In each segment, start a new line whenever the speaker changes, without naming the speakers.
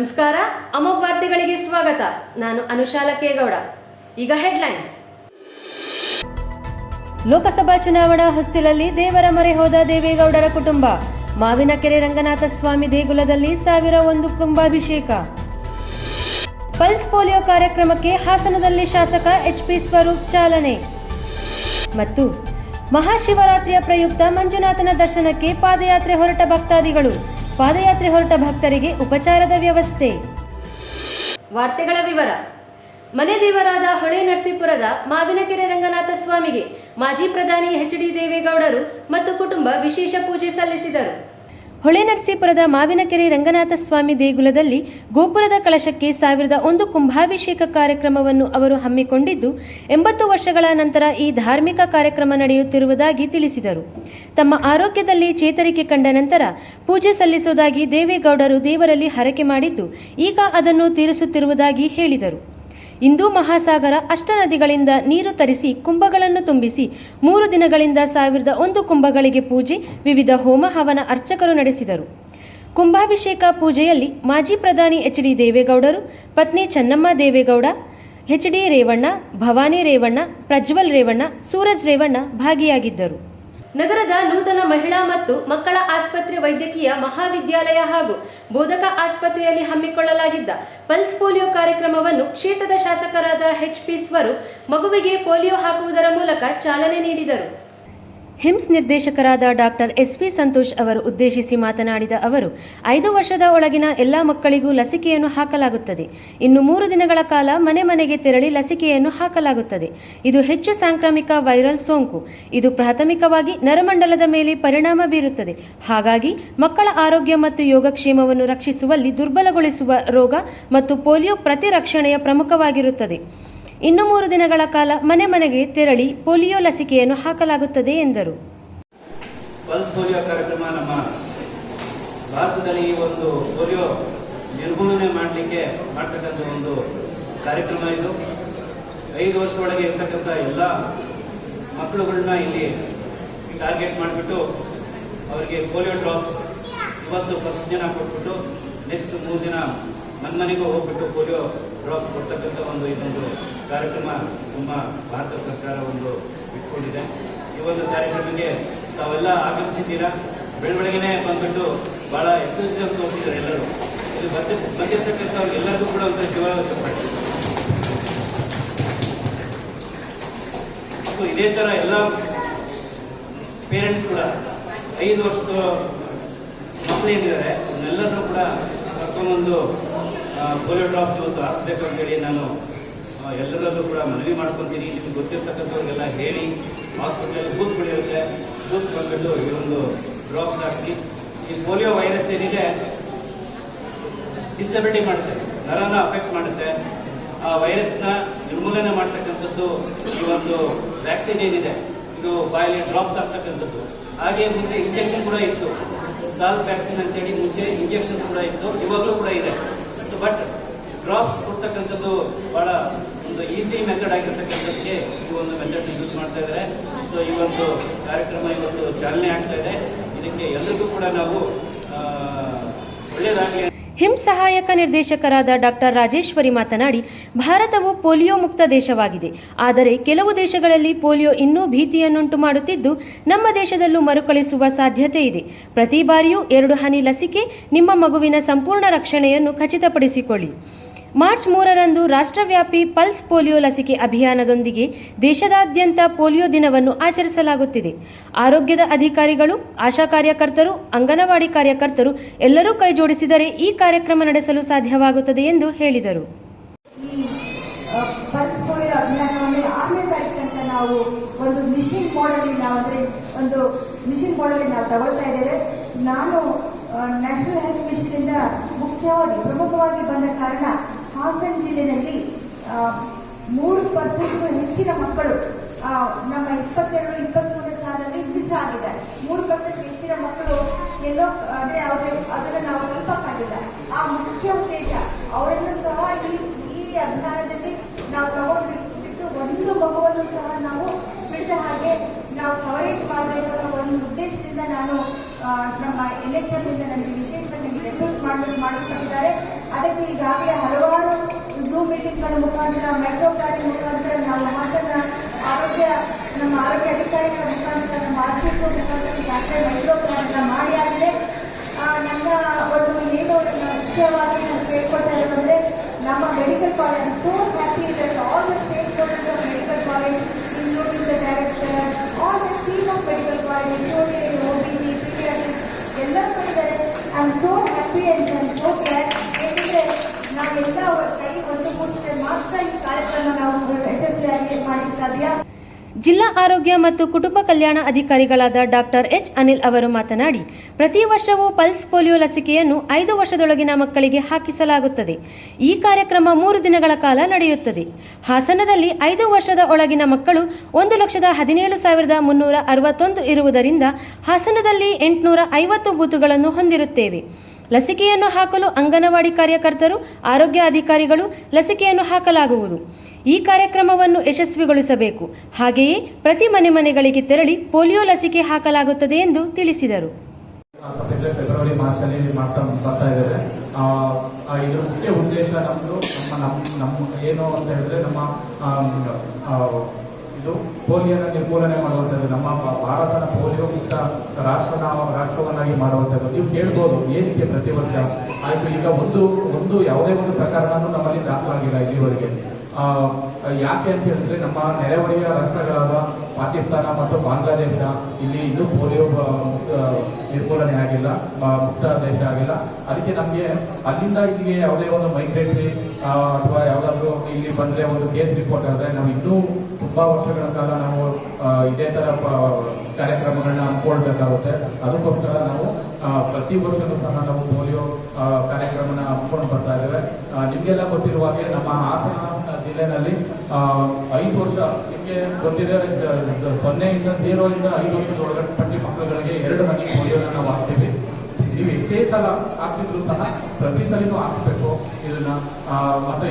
ನಮಸ್ಕಾರ, ಅಮೋಘ ವಾರ್ತೆಗಳಿಗೆ ಸ್ವಾಗತ. ನಾನು ಅನುಶಾಲ ಕೇಗೌಡ ಈಗ ಹೆಡ್ಲೈನ್ಸ್. ಲೋಕಸಭಾ ಚುನಾವಣಾ ಹೊಸ್ತಿಲಲ್ಲಿ ದೇವರ ಮರೆ ಹೋದ ದೇವೇಗೌಡರ ಕುಟುಂಬ. ಮಾವಿನಕೆರೆ ರಂಗನಾಥ ಸ್ವಾಮಿ ದೇಗುಲದಲ್ಲಿ ಸಾವಿರ ಒಂದು ಕುಂಭಾಭಿಷೇಕ. ಪಲ್ಸ್ ಪೋಲಿಯೋ ಕಾರ್ಯಕ್ರಮಕ್ಕೆ ಹಾಸನದಲ್ಲಿ ಶಾಸಕ ಎಚ್ ಪಿ ಸ್ವರೂಪ್ ಚಾಲನೆ. ಮತ್ತು ಮಹಾಶಿವರಾತ್ರಿಯ ಪ್ರಯುಕ್ತ ಮಂಜುನಾಥನ ದರ್ಶನಕ್ಕೆ ಪಾದಯಾತ್ರೆ ಹೊರಟ ಭಕ್ತಾದಿಗಳು. ಪಾದಯಾತ್ರೆ ಹೊರಟ ಭಕ್ತರಿಗೆ ಉಪಚಾರದ ವ್ಯವಸ್ಥೆ. ವಾರ್ತೆಗಳ ವಿವರ. ಮನೆ ದೇವರಾದ ಹೊಳೆ ನರಸೀಪುರದ ಮಾವಿನಕೆರೆ ರಂಗನಾಥ ಸ್ವಾಮಿಗೆ ಮಾಜಿ ಪ್ರಧಾನಿ ಎಚ್ ಡಿ ದೇವೇಗೌಡರು ಮತ್ತು ಕುಟುಂಬ ವಿಶೇಷ ಪೂಜೆ ಸಲ್ಲಿಸಿದರು. ಹೊಳೆ ನರಸೀಪುರದ ಮಾವಿನಕೆರೆ ರಂಗನಾಥ ಸ್ವಾಮಿ ದೇಗುಲದಲ್ಲಿ ಗೋಪುರದ ಕಳಶಕ್ಕೆ ಸಾವಿರದ ಒಂದು ಕುಂಭಾಭಿಷೇಕ ಕಾರ್ಯಕ್ರಮವನ್ನು ಅವರು ಹಮ್ಮಿಕೊಂಡಿದ್ದು, ಎಂಬತ್ತು ವರ್ಷಗಳ ನಂತರ ಈ ಧಾರ್ಮಿಕ ಕಾರ್ಯಕ್ರಮ ನಡೆಯುತ್ತಿರುವುದಾಗಿ ತಿಳಿಸಿದರು. ತಮ್ಮ ಆರೋಗ್ಯದಲ್ಲಿ ಚೇತರಿಕೆ ಕಂಡ ನಂತರ ಪೂಜೆ ಸಲ್ಲಿಸುವುದಾಗಿ ದೇವೇಗೌಡರು ದೇವರಲ್ಲಿ ಹರಕೆ ಮಾಡಿದ್ದು, ಈಗ ಅದನ್ನು ತೀರಿಸುತ್ತಿರುವುದಾಗಿ ಹೇಳಿದರು. ಇಂದೂ ಮಹಾಸಾಗರ ಅಷ್ಟನದಿಗಳಿಂದ ನೀರು ತರಿಸಿ ಕುಂಭಗಳನ್ನು ತುಂಬಿಸಿ ಮೂರು ದಿನಗಳಿಂದ ಸಾವಿರದ ಒಂದು ಕುಂಭಗಳಿಗೆ ಪೂಜೆ, ವಿವಿಧ ಹೋಮ ಹವನ ಅರ್ಚಕರು ನಡೆಸಿದರು. ಕುಂಭಾಭಿಷೇಕ ಪೂಜೆಯಲ್ಲಿ ಮಾಜಿ ಪ್ರಧಾನಿ ಎಚ್ ಡಿ ದೇವೇಗೌಡರು, ಪತ್ನಿ ಚೆನ್ನಮ್ಮ ದೇವೇಗೌಡ, ಎಚ್ ಡಿ ರೇವಣ್ಣ, ಭವಾನಿ ರೇವಣ್ಣ, ಪ್ರಜ್ವಲ್ ರೇವಣ್ಣ, ಸೂರಜ್ ರೇವಣ್ಣ ಭಾಗಿಯಾಗಿದ್ದರು. ನಗರದ ನೂತನ ಮಹಿಳಾ ಮತ್ತು ಮಕ್ಕಳ ಆಸ್ಪತ್ರೆ ವೈದ್ಯಕೀಯ ಮಹಾವಿದ್ಯಾಲಯ ಹಾಗೂ ಬೋಧಕ ಆಸ್ಪತ್ರೆಯಲ್ಲಿ ಹಮ್ಮಿಕೊಳ್ಳಲಾಗಿದ್ದ ಪಲ್ಸ್ ಪೋಲಿಯೋ ಕಾರ್ಯಕ್ರಮವನ್ನು ಕ್ಷೇತ್ರದ ಶಾಸಕರಾದ ಎಚ್ ಪಿ ಸ್ವರೂಪ್ ಮಗುವಿಗೆ ಪೋಲಿಯೋ ಹಾಕುವುದರ ಮೂಲಕ ಚಾಲನೆ ನೀಡಿದರು. ಹಿಮ್ಸ್ ನಿರ್ದೇಶಕರಾದ ಡಾಕ್ಟರ್ ಎಸ್ ಪಿ ಸಂತೋಷ್ ಅವರು ಉದ್ದೇಶಿಸಿ ಮಾತನಾಡಿದ ಅವರು, ಐದು ವರ್ಷದ ಒಳಗಿನ ಎಲ್ಲ ಮಕ್ಕಳಿಗೂ ಲಸಿಕೆಯನ್ನು ಹಾಕಲಾಗುತ್ತದೆ. ಇನ್ನು ಮೂರು ದಿನಗಳ ಕಾಲ ಮನೆ ಮನೆಗೆ ತೆರಳಿ ಲಸಿಕೆಯನ್ನು ಹಾಕಲಾಗುತ್ತದೆ. ಇದು ಹೆಚ್ಚು ಸಾಂಕ್ರಾಮಿಕ ವೈರಲ್ ಸೋಂಕು. ಇದು ಪ್ರಾಥಮಿಕವಾಗಿ ನರಮಂಡಲದ ಮೇಲೆ ಪರಿಣಾಮ ಬೀರುತ್ತದೆ. ಹಾಗಾಗಿ ಮಕ್ಕಳ ಆರೋಗ್ಯ ಮತ್ತು ಯೋಗಕ್ಷೇಮವನ್ನು ರಕ್ಷಿಸುವಲ್ಲಿ ದುರ್ಬಲಗೊಳಿಸುವ ರೋಗ ಮತ್ತು ಪೋಲಿಯೋ ಪ್ರತಿರಕ್ಷಣೆಯ ಪ್ರಮುಖವಾಗಿರುತ್ತದೆ. ಇನ್ನು ಮೂರು ದಿನಗಳ ಕಾಲ ಮನೆ ಮನೆಗೆ ತೆರಳಿ ಪೋಲಿಯೋ ಲಸಿಕೆಯನ್ನು ಹಾಕಲಾಗುತ್ತದೆ ಎಂದರು.
ಪಲ್ಸ್ ಪೋಲಿಯೋ ಕಾರ್ಯಕ್ರಮ ನಮ್ಮ ಭಾರತದಲ್ಲಿ ಈ ಒಂದು ಪೋಲಿಯೋ ನಿರ್ಮೂಲನೆ ಮಾಡಲಿಕ್ಕೆ ಮಾಡ್ತಕ್ಕಂಥ ಒಂದು ಕಾರ್ಯಕ್ರಮ ಇದು. ಐದು ವರ್ಷದೊಳಗೆ ಇರ್ತಕ್ಕಂಥ ಎಲ್ಲ ಮಕ್ಕಳುಗಳನ್ನ ಇಲ್ಲಿ ಟಾರ್ಗೆಟ್ ಮಾಡಿಬಿಟ್ಟು ಅವರಿಗೆ ಪೋಲಿಯೋ ಡ್ರಾಪ್ಸ್ ಇವತ್ತು ಫಸ್ಟ್ ದಿನ ಕೊಟ್ಬಿಟ್ಟು ನೆಕ್ಸ್ಟ್ ಮೂರು ದಿನ ಮನೆ ಮನೆಗೂ ಹೋಗ್ಬಿಟ್ಟು ಪೋಲಿಯೋ ಡ್ರಾಪ್ಸ್ ಕೊಡ್ತಕ್ಕಂಥ ಒಂದು ಇದೊಂದು ಕಾರ್ಯಕ್ರಮ ನಮ್ಮ ಭಾರತ ಸರ್ಕಾರ ಒಂದು ಇಟ್ಕೊಂಡಿದೆ. ಈ ಒಂದು ಕಾರ್ಯಕ್ರಮಕ್ಕೆ ತಾವೆಲ್ಲ ಆಗಮಿಸಿದ್ದೀರಾ? ಬೆಳವಣಿಗೆನೆ ಬಂದ್ಬಿಟ್ಟು ಭಾಳ ಎಂತೂಸಿಯಂ ತೋರಿಸಿದ್ದಾರೆ ಎಲ್ಲರೂ. ಇಲ್ಲಿ ಬಂದ ಬಂದಿರ್ತಕ್ಕಂಥವ್ರು ಎಲ್ಲರಿಗೂ ಕೂಡ ಒಂದ್ಸರಿ ಜೀವ ಚಪ್ಪಾಳೆ ಸೊ, ಇದೇ ಥರ ಎಲ್ಲ ಪೇರೆಂಟ್ಸ್ ಕೂಡ ಐದು ವರ್ಷದ ಮಕ್ಕಳು ಏನಿದ್ದಾರೆ ಅವನ್ನೆಲ್ಲರನ್ನೂ ಕೂಡ ಕರ್ಕೊಂಬಂದು ಪೋಲಿಯೋ ಡ್ರಾಪ್ಸ್ ಇವತ್ತು ಹಾಕ್ಸ್ಬೇಕು ಅಂತೇಳಿ ನಾನು ಎಲ್ಲರಲ್ಲೂ ಕೂಡ ಮನವಿ ಮಾಡ್ಕೊತೀನಿ. ನಿಮ್ಗೆ ಗೊತ್ತಿರ್ತಕ್ಕಂಥವ್ರಿಗೆಲ್ಲ ಹೇಳಿ ಹಾಸ್ಪಿಟ್ಲಲ್ಲಿ ಬೂತ್ಗಳಿರುತ್ತೆ ಬೂತ್ ಬಂದ್ಬಿಟ್ಟು ಈ ಒಂದು ಡ್ರಾಪ್ಸ್ ಹಾಕಿಸಿ ಈ ಪೋಲಿಯೋ ವೈರಸ್ ಏನಿದೆ ಡಿಸಬಿಲಿಟಿ ಮಾಡುತ್ತೆ, ನರನ ಅಫೆಕ್ಟ್ ಮಾಡುತ್ತೆ. ಆ ವೈರಸ್ನ ನಿರ್ಮೂಲನೆ ಮಾಡ್ತಕ್ಕಂಥದ್ದು ಈ ಒಂದು ವ್ಯಾಕ್ಸಿನ್ ಏನಿದೆ, ಇದು ಬಾಯಲ್ಲಿ ಡ್ರಾಪ್ಸ್ ಆಗ್ತಕ್ಕಂಥದ್ದು. ಹಾಗೆ ಮುಂಚೆ ಇಂಜೆಕ್ಷನ್ ಕೂಡ ಇತ್ತು. ಸಾಲ್ಫ್ ವ್ಯಾಕ್ಸಿನ್ ಅಂತೇಳಿ ಮುಂಚೆ ಇಂಜೆಕ್ಷನ್ಸ್ ಕೂಡ ಇತ್ತು. ಇವಾಗಲೂ ಕೂಡ ಇದೆ. ಬಟ್ ಡ್ರಾಪ್ಸ್ ಕೊಡ್ತಕ್ಕಂಥದ್ದು ಭಾಳ ಒಂದು ಈಸಿ ಮೆಥಡ್ ಆಗಿರ್ತಕ್ಕಂಥದ್ದಕ್ಕೆ ಈ ಒಂದು ಮೆಥಡ್ ಯೂಸ್ ಮಾಡ್ತಾ ಇದ್ದಾರೆ. ಸೊ ಈ ಒಂದು ಕಾರ್ಯಕ್ರಮ ಇವತ್ತು ಚಾಲನೆ ಆಗ್ತಾ ಇದೆ. ಇದಕ್ಕೆ ಎಲ್ಲರಿಗೂ ಕೂಡ ನಾವು ಒಳ್ಳೆಯದಾಗಲಿ
ಹಿಮ್ಸ್ ಸಹಾಯಕ ನಿರ್ದೇಶಕರಾದ ಡಾಕ್ಟರ್ ರಾಜೇಶ್ವರಿ ಮಾತನಾಡಿ, ಭಾರತವು ಪೋಲಿಯೋ ಮುಕ್ತ ದೇಶವಾಗಿದೆ. ಆದರೆ ಕೆಲವು ದೇಶಗಳಲ್ಲಿ ಪೋಲಿಯೋ ಇನ್ನೂ ಭೀತಿಯನ್ನುಂಟು ಮಾಡುತ್ತಿದ್ದು, ನಮ್ಮ ದೇಶದಲ್ಲೂ ಮರುಕಳಿಸುವ ಸಾಧ್ಯತೆ ಇದೆ. ಪ್ರತಿ ಬಾರಿಯೂ ಎರಡು ಹನಿ ಲಸಿಕೆ, ನಿಮ್ಮ ಮಗುವಿನ ಸಂಪೂರ್ಣ ರಕ್ಷಣೆಯನ್ನು ಖಚಿತಪಡಿಸಿಕೊಳ್ಳಿ. ಮಾರ್ಚ್ ಮೂರರಂದು ರಾಷ್ಟ್ರವ್ಯಾಪಿ ಪಲ್ಸ್ ಪೋಲಿಯೋ ಲಸಿಕೆ ಅಭಿಯಾನದೊಂದಿಗೆ ದೇಶದಾದ್ಯಂತ ಪೋಲಿಯೋ ದಿನವನ್ನು ಆಚರಿಸಲಾಗುತ್ತಿದೆ. ಆರೋಗ್ಯದ ಅಧಿಕಾರಿಗಳು, ಆಶಾ ಕಾರ್ಯಕರ್ತರು, ಅಂಗನವಾಡಿ ಕಾರ್ಯಕರ್ತರು ಎಲ್ಲರೂ ಕೈಜೋಡಿಸಿದರೆ ಈ ಕಾರ್ಯಕ್ರಮ ನಡೆಸಲು ಸಾಧ್ಯವಾಗುತ್ತದೆ ಎಂದು ಹೇಳಿದರು.
ನಾನು ನ್ಯಾಷನಲ್ ಹೆಲ್ತ್ ಮಿಷನ್ ಮುಖ್ಯವಾಗಿ, ಪ್ರಮುಖವಾಗಿ ಬಂದ ಕಾರಣ ಹಾಸನ ಜಿಲ್ಲೆಯಲ್ಲಿ ಮೂರು ಪರ್ಸೆಂಟ್ ಹೆಚ್ಚಿನ ಮಕ್ಕಳು ನಮ್ಮ ಇಪ್ಪತ್ತೆರಡು, ಇಪ್ಪತ್ಮೂರನೇ ಸಾಲಲ್ಲಿ ಮಿಸ್ ಆಗಿದ್ದಾರೆ ಮೂರು ಪರ್ಸೆಂಟ್ ಹೆಚ್ಚಿನ ಮಕ್ಕಳು ಎಲ್ಲೋ, ಅಂದರೆ ಅವರು, ಅದನ್ನು ನಾವು ತಲುಪಕ್ಕಾಗಿಲ್ಲ ಆ ಮುಖ್ಯ ಉದ್ದೇಶ, ಅವರನ್ನು ಸಹ ಈ ಈ ಅಭಿಯಾನದಲ್ಲಿ ನಾವು ತಗೊಂಡು ಬಿಟ್ಟು ಒಂದು ಮಗುವನ್ನು ಸಹ ನಾವು ಬಿಡದ ಹಾಗೆ ನಾವು ಕವರೇಜ್ ಮಾಡಬೇಕು ಒಂದು ಉದ್ದೇಶದಿಂದ ನಾನು ನಮ್ಮ ಎಲೆಕ್ಷನ್ ನನಗೆ ವಿಶೇಷವಾಗಿ ರೆಕ್ರೂಟ್ ಮಾಡಲು ಮಾಡಿಕೊಂಡಿದ್ದಾರೆ ಅದಕ್ಕೆ ಈಗಾಗಲೇ ಹಲವಾರು ಝೂಮ್ ಮೀಟಿಂಗ್ಗಳ ಮುಖಾಂತರ ಮೆಟ್ರೋ ಪ್ಲಾನಿಂಗ್ ಮುಖಾಂತರ ನಾವು ಹಾಸನ ಆರೋಗ್ಯ, ನಮ್ಮ ಆರೋಗ್ಯ ಅಧಿಕಾರಿಗಳ ಮುಖಾಂತರ, ನಮ್ಮ ಆರ್ಥಿಕ ಮುಖಾಂತರ ಈಗಾಗಲೇ ಮೆಟ್ರೋ ಪ್ಲಾನ್ ಮಾಡಿ ಆಗಿದೆ. ನಮ್ಮ ಒಂದು ಏನು ಮುಖ್ಯವಾಗಿ ನಾನು ಕೇಳ್ಕೊಳ್ತಾ ಇರೋದಂದ್ರೆ ನಮ್ಮ medical college so happy that all the holders of medical college including the director all the team of medical college including O B T ಎಲ್ಲರೂ ಬಂದಿದ್ದಾರೆ I am so happy and I am so glad ಏಕೆಂದರೆ ನಾವೆಲ್ಲ ಕೈ ಒಂದು ಕೂಡಿಸಿದ್ರೆ ಮಾತ್ರ ಈ ಕಾರ್ಯಕ್ರಮ ನಾವು ಯಶಸ್ವಿಯಾಗಿ ಮಾಡಲಿಕ್ಕೆ ಸಾಧ್ಯ
ಜಿಲ್ಲಾ ಆರೋಗ್ಯ ಮತ್ತು ಕುಟುಂಬ ಕಲ್ಯಾಣ ಅಧಿಕಾರಿಗಳಾದ ಡಾಕ್ಟರ್ ಎಚ್ ಅನಿಲ್ ಅವರು ಮಾತನಾಡಿ, ಪ್ರತಿ ವರ್ಷವೂ ಪಲ್ಸ್ ಪೋಲಿಯೋ ಲಸಿಕೆಯನ್ನು ಐದು ವರ್ಷದೊಳಗಿನ ಮಕ್ಕಳಿಗೆ ಹಾಕಿಸಲಾಗುತ್ತದೆ. ಈ ಕಾರ್ಯಕ್ರಮ ಮೂರು ದಿನಗಳ ಕಾಲ ನಡೆಯುತ್ತದೆ. ಹಾಸನದಲ್ಲಿ ಐದು ವರ್ಷದ ಒಳಗಿನ ಮಕ್ಕಳು ಒಂದು ಲಕ್ಷದ ಹದಿನೇಳು ಸಾವಿರದ ಮುನ್ನೂರ ಅರವತ್ತೊಂದು ಇರುವುದರಿಂದ ಹಾಸನದಲ್ಲಿ ಎಂಟುನೂರ ಐವತ್ತು ಬೂತುಗಳನ್ನು ಹೊಂದಿರುತ್ತೇವೆ. ಲಸಿಕೆಯನ್ನು ಹಾಕಲು ಅಂಗನವಾಡಿ ಕಾರ್ಯಕರ್ತರು ಆರೋಗ್ಯ ಅಧಿಕಾರಿಗಳು ಲಸಿಕೆಯನ್ನು ಹಾಕಲಾಗುವುದು. ಈ ಕಾರ್ಯಕ್ರಮವನ್ನು ಯಶಸ್ವಿಗೊಳಿಸಬೇಕು. ಹಾಗೆಯೇ ಪ್ರತಿ ಮನೆ ಮನೆಗಳಿಗೆ ತೆರಳಿ ಪೋಲಿಯೋ ಲಸಿಕೆ ಹಾಕಲಾಗುತ್ತದೆ ಎಂದು ತಿಳಿಸಿದರು.
ಆ, ಮುಖ್ಯ ಉದ್ದೇಶ ನಮ್ಮದು ನಮ್ಮ ನಮ್ಮ ನಮ್ಮ ಏನು ಅಂತ ಹೇಳಿದ್ರೆ ನಮ್ಮ ಇದು ಪೋಲಿಯೋನ ನಿರ್ಮೂಲನೆ ಮಾಡುವಂಥದ್ದು ನಮ್ಮ ಭಾರತದ ಪೋಲಿಯೋ ಮುಕ್ತ ರಾಷ್ಟ್ರ ರಾಷ್ಟ್ರವನ್ನಾಗಿ ಮಾಡುವಂಥದ್ದು. ನೀವು ಕೇಳ್ಬೋದು, ಏನಕ್ಕೆ ಪ್ರತಿ ವರ್ಷ ಆಯಿತು, ಈಗ ಒಂದು ಒಂದು ಯಾವುದೇ ಒಂದು ಪ್ರಕರಣನೂ ನಮ್ಮಲ್ಲಿ ದಾಖಲಾಗಿಲ್ಲ ಇಲ್ಲಿವರೆಗೆ. ಯಾಕೆ ಅಂತ ಹೇಳಿದ್ರೆ ನಮ್ಮ ನೆರೆಹೊರೆಯ ರಾಷ್ಟ್ರಗಳಾದ ಪಾಕಿಸ್ತಾನ ಮತ್ತು ಬಾಂಗ್ಲಾದೇಶ ಇಲ್ಲಿ ಇನ್ನೂ ಪೋಲಿಯೋ ಮುಕ್ತ, ನಿರ್ಮೂಲನೆ ಆಗಿಲ್ಲ ಮುಕ್ತ ದೇಶ ಆಗಿಲ್ಲ. ಅದಕ್ಕೆ ನಮಗೆ ಅಲ್ಲಿಂದ ಇಲ್ಲಿಗೆ ಯಾವುದೇ ಒಂದು ಮೈಗ್ರೇಟ್ರಿ ಅಥವಾ ಯಾವುದಾದ್ರೂ ಇಲ್ಲಿ ಬಂದರೆ ಒಂದು ಕೇಸ್ ರಿಪೋರ್ಟ್ ಆದರೆ ನಾವು ಇನ್ನೂ ತುಂಬ ವರ್ಷಗಳ ಕಾಲ ನಾವು ಇದೇ ತರ ಕಾರ್ಯಕ್ರಮಗಳನ್ನ ಹಮ್ಮಿಕೊಳ್ಬೇಕಾಗುತ್ತೆ. ಅದಕ್ಕೋಸ್ಕರ ನಾವು ಪ್ರತಿ ವರ್ಷನೂ ಸಹ ನಾವು ಪೋಲಿಯೋ ಕಾರ್ಯಕ್ರಮನ ಹಮ್ಮಿಕೊಂಡು ಬರ್ತಾ ಇದ್ದೇವೆ. ನಿಮ್ಗೆಲ್ಲ ಗೊತ್ತಿರುವ ಹಾಗೆ ನಮ್ಮ ಹಾಸನ ಜಿಲ್ಲೆನಲ್ಲಿ ಐದು ವರ್ಷ ನಿಮಗೆ ಗೊತ್ತಿದೆ ಸೊನ್ನೆಯಿಂದ ಸ- ಇಂದ ಐದು ವರ್ಷದ ಒಳಗಡೆ ಪಟ್ಟಿ ಮಕ್ಕಳುಗಳಿಗೆ ಎರಡು ಹನಿ ಪೋಲಿಯೋನ ನಾವು ಹಾಕ್ತೀವಿ. ನೀವು ಎಷ್ಟೇ ಸಲ ಹಾಕ್ಸಿದ್ರು ಸಹ ಪ್ರತಿ ಸಲಿನೂ ಹಾಕ್ಸ್ಬೇಕು. ಇದನ್ನ ಮತ್ತೆ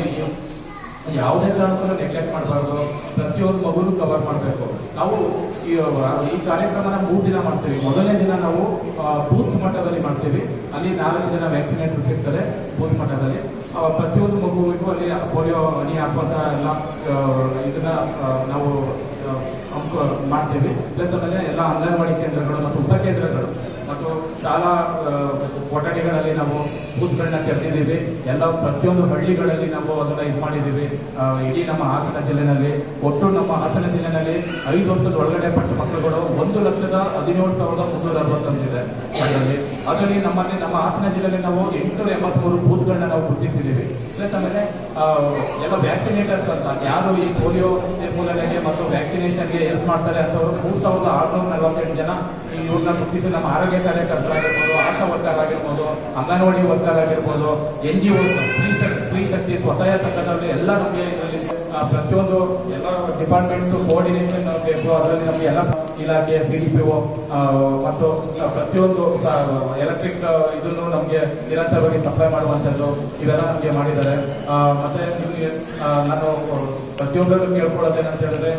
ಯಾವುದೇ ಕಾರಣಕ್ಕೂ ನೆಗ್ಲೆಕ್ಟ್ ಮಾಡಬಾರ್ದು. ಪ್ರತಿಯೊಂದು ಮಗುನು ಕವರ್ ಮಾಡಬೇಕು. ನಾವು ಈ ಕಾರ್ಯಕ್ರಮನ ಮೂರು ದಿನ ಮಾಡ್ತೀವಿ. ಮೊದಲನೇ ದಿನ ನಾವು ಬೂತ್ ಮಟ್ಟದಲ್ಲಿ ಮಾಡ್ತೀವಿ. ಅಲ್ಲಿ ನಾಲ್ಕು ಜನ ವ್ಯಾಕ್ಸಿನೇಟರ್ ಸಿಗ್ತಾರೆ ಬೂತ್ ಮಟ್ಟದಲ್ಲಿ. ಪ್ರತಿಯೊಂದು ಮಗುವಿಗೂ ಅಲ್ಲಿ ಪೋಲಿಯೋ, ಹನಿ ಹಾಕುವಂಥ ಎಲ್ಲ ಇದನ್ನ ನಾವು ಮಾಡ್ತೀವಿ. ಪ್ಲಸ್ ಆಮೇಲೆ ಎಲ್ಲ ಅಂಗನವಾಡಿ ಕೇಂದ್ರಗಳು ಮತ್ತು ಉಪಕೇಂದ್ರಗಳು. ಮತ್ತು ಶಾಲಾ ಕೊಠಡಿಗಳಲ್ಲಿ ನಾವು ಬೂತ್ಗಳನ್ನ ತೆರೆದಿದ್ದೀವಿ. ಎಲ್ಲ ಪ್ರತಿಯೊಂದು ಹಳ್ಳಿಗಳಲ್ಲಿ ನಾವು ಅದನ್ನ ಇದು ಮಾಡಿದ್ದೀವಿ. ಇಡೀ ನಮ್ಮ ಹಾಸನ ಜಿಲ್ಲೆನಲ್ಲಿ, ಒಟ್ಟು ನಮ್ಮ ಹಾಸನ ಜಿಲ್ಲೆನಲ್ಲಿ ಐದು ವರ್ಷದ ಒಳಗಡೆ ಪಟ್ಟ ಮಕ್ಕಳುಗಳು ಒಂದು ಲಕ್ಷದ ಹದಿನೇಳು ಸಾವಿರದ ಮುನ್ನೂರ ಅರವತ್ತೊಂದಿದೆ ಅದರಲ್ಲಿ ಅದರಲ್ಲಿ ನಮ್ಮಲ್ಲಿ, ನಮ್ಮ ಹಾಸನ ಜಿಲ್ಲೆಯಲ್ಲಿ ನಾವು ಎಂಟುನೂರ ಎಂಬತ್ಮೂರು ಬೂತ್ಗಳನ್ನ ನಾವು ಗುರುತಿಸಿದ್ದೀವಿ ಪ್ಲಸ್ ಆಮೇಲೆ ಎಲ್ಲ ವ್ಯಾಕ್ಸಿನೇಟರ್ಸ್ ಅಂತ, ಯಾರು ಈ ಪೋಲಿಯೋ ನಿರ್ಮೂಲನೆಗೆ ಮತ್ತು ವ್ಯಾಕ್ಸಿನೇಷನ್ಗೆ ಹೆಲ್ಪ್ ಮಾಡ್ತಾರೆ ಅಂತವರು ಮೂರು ಸಾವಿರದ ಆರುನೂರ ನಲವತ್ತೆಂಟು ಜನ ಈ ಇವ್ರನ್ನ ಗುರುತಿಸಿ ನಮ್ಮ ಆರೋಗ್ಯ ಕಾರ್ಯಕರ್ತರಾಗಿರ್ಬೋದು ಆಶಾ ವರ್ಕರ್ ಆಗಿರ್ಬೋದು, ಅಂಗನವಾಡಿ ವರ್ಕರ್ ಆಗಿರ್ಬೋದು ಎನ್ ಜಿ ಓ ಸ್ತ್ರೀ ಶಕ್- ಸ್ತ್ರೀ ಶಕ್ತಿ, ಸ್ವಸಹಾಯ ಸಂಘದಲ್ಲಿ ಎಲ್ಲ ಪ್ರತಿಯೊಂದು ಎಲ್ಲ ಡಿಪಾರ್ಟ್ಮೆಂಟ್ ಕೋಆರ್ಡಿನೇಷನ್ ಬೇಕು. ಅದರಲ್ಲಿ ನಮಗೆ ಎಲ್ಲ ಇಲಾಖೆ ಸಿ ಡಿ ಪಿ ಒ ಮತ್ತು ಪ್ರತಿಯೊಂದು ಎಲೆಕ್ಟ್ರಿಕ್ ಇದನ್ನು ನಮಗೆ ನಿರಂತರವಾಗಿ ಸಪ್ಲೈ ಮಾಡುವಂಥದ್ದು ಇವೆಲ್ಲ ನಮಗೆ ಮಾಡಿದ್ದಾರೆ. ಮತ್ತೆ ನಿಮಗೆ ನಾನು ಪ್ರತಿಯೊಬ್ಬರು ಕೇಳ್ಕೊಳ್ಳೋದೇನಂತ ಹೇಳಿದ್ರೆ